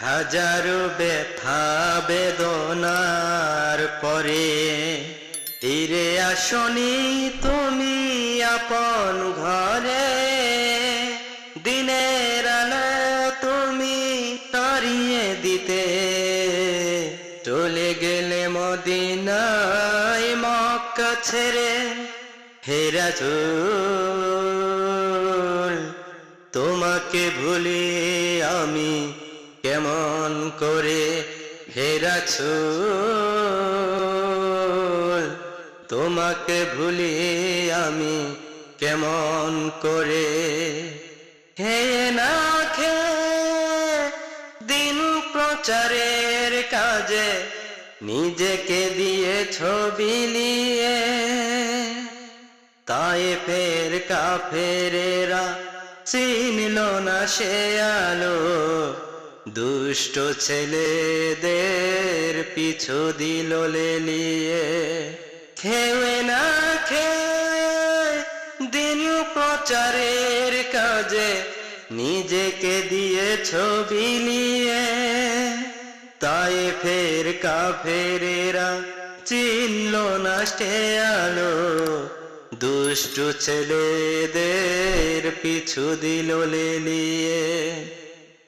হাজারো ব্যথা বেদনার পরে। ফিরে আসনি তুমি আপন ঘরে। দিনের আলো তুমি তাড়িয়ে দিতে। চলে গেলে মদিনায় মক্কা ছেড়ে হেরা তোমাকে ভুলে আমি কেমন করে হেরাছ তোমাকে ভুলে আমি কেমন করে হে না খে দিন প্রচারের কাজে নিজেকে দিয়ে ছবি নিয়ে। তাই ফের কা কাফেরেরা চিনল না সে আলো। দুষ্ট ছেলেদের পিছু দিল লেলিয়ে। খেয়ে না খেয়ে দিন প্রচারের কাজে নিজেকে দিয়ে ছবি নিয়ে। তাই ফের কাফেরেরা চিনল না সে আলো। দুষ্টু ছেলেদের পিছু দিল লেলিয়ে।